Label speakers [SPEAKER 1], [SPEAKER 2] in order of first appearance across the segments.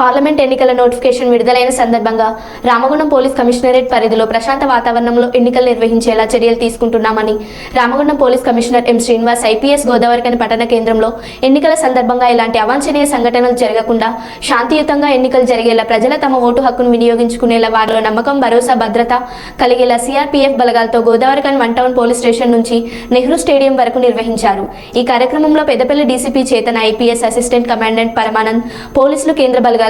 [SPEAKER 1] Parliament ఎన్నికల notification విడుదలైన సందర్భంగా రామగుండం పోలీస్ కమిషనరేట్ పరిధిలో ప్రశాంత వాతావరణంలో ఎన్నికలు నిర్వహించేలా చర్యలు తీసుకుంటున్నామని Ramagundam police commissioner M Srinivas IPS Godavarikhani పట్టణ కేంద్రంలో ఎన్నికల సందర్భంగా ఇలాంటి అవాంఛనీయ సంఘటనలు జరగకుండా శాంతియుతంగా ఎన్నికలు జరిగేలా ప్రజల తమ ఓటు హక్కును వినియోగించుకునేలా వారిలో నమ్మకం భరోసా భద్రత కలిగేలా CRPF బలగాలతో Godavarikhani one town police station నుంచి నెహ్రూ స్టేడియం వరకు నిర్వహించారు. ఈ కార్యక్రమంలో Peddapalli DCP Chetana IPS assistant commandant Paramanand పోలీసులు కేంద్ర బలగాలు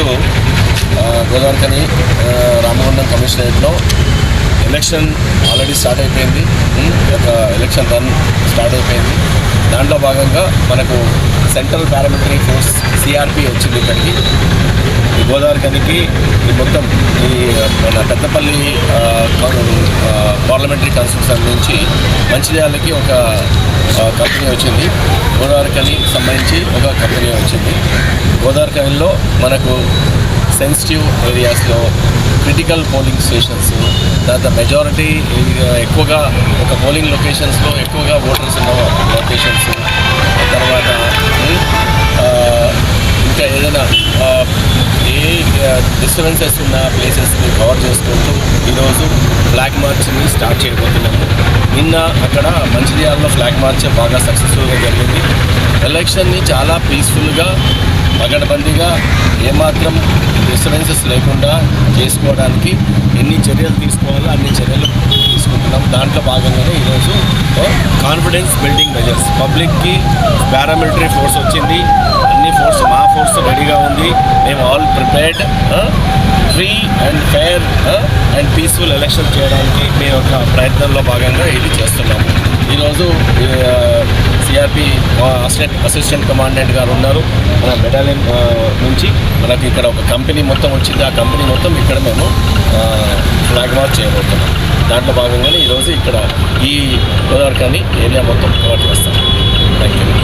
[SPEAKER 2] ఈరోజు గోదావరికని రామగుండం కమిషనరేట్లో ఎలక్షన్ ఆల్రెడీ స్టార్ట్ అయిపోయింది. ఒక ఎలక్షన్ రన్ స్టార్ట్ అయిపోయింది. దాంట్లో భాగంగా మనకు సెంట్రల్ పారామిలిటరీ ఫోర్స్ సిఆర్పి వచ్చింది ఇక్కడికి గోదావరి గోదావరికనికి ఈ మొత్తం ఈ మన పెద్దపల్లి పార్లమెంటరీ కాన్స్టిట్యూషన్ నుంచి మంచిర్యాలకి ఒక కంపెనీ వచ్చింది. గోదావరికని సంబంధించి ఒక కంపెనీ వచ్చింది. గోదావరికనిలో మనకు సెన్సిటివ్ ఏరియాస్లో క్రిటికల్ పోలింగ్ స్టేషన్స్ తర్వాత మెజారిటీ ఎక్కువగా ఒక పోలింగ్ లొకేషన్స్లో ఎక్కువగా ఓటర్స్ ఉన్న లొకేషన్స్ తర్వాత డిస్టర్బెన్సెస్ ఉన్న ప్లేసెస్ని కవర్ చేసుకుంటూ ఈరోజు ఫ్లాగ్ మార్చ్ని స్టార్ట్ చేయబోతున్నాము. నిన్న అక్కడ మంచిర్యాలలో ఫ్లాగ్ మార్చ్ బాగా సక్సెస్ఫుల్గా జరిగింది. ఎలక్షన్ని చాలా పీస్ఫుల్గా పగడబందీగా ఏమాత్రం డిస్టర్బెన్సెస్ లేకుండా చేసుకోవడానికి ఎన్ని చర్యలు తీసుకోవాలో అన్ని చర్యలు తీసుకుంటున్నాం దాంట్లో భాగంగానే ఈరోజు కాన్ఫిడెన్స్ బిల్డింగ్ మెజర్స్ పబ్లిక్కి పారామిలిటరీ ఫోర్స్ వచ్చింది. అన్ని ఫోర్స్ మా ఫోర్స్ రెడీగా ఉంది. మేము all prepared free and fair and peaceful election చేయడానికి మేము ఒక ప్రయత్నంలో భాగంగా ఇది చేస్తున్నాము. ఈరోజు సిఆర్పి అసిస్టెంట్ అసిస్టెంట్ కమాండెంట్ గారు ఉన్నారు. మన బెటాలియన్ నుంచి మనకి ఇక్కడ ఒక కంపెనీ మొత్తం వచ్చింది. ఆ కంపెనీ మొత్తం ఇక్కడ మేము ఫ్లాగ్ మార్చ్ చేయబోతున్నాం. దాంట్లో భాగంగానే ఈరోజు ఇక్కడ ఈ గోదావరికాన్ని ఏరియా మొత్తం కవర్ చేస్తాం థ్యాంక్ యూ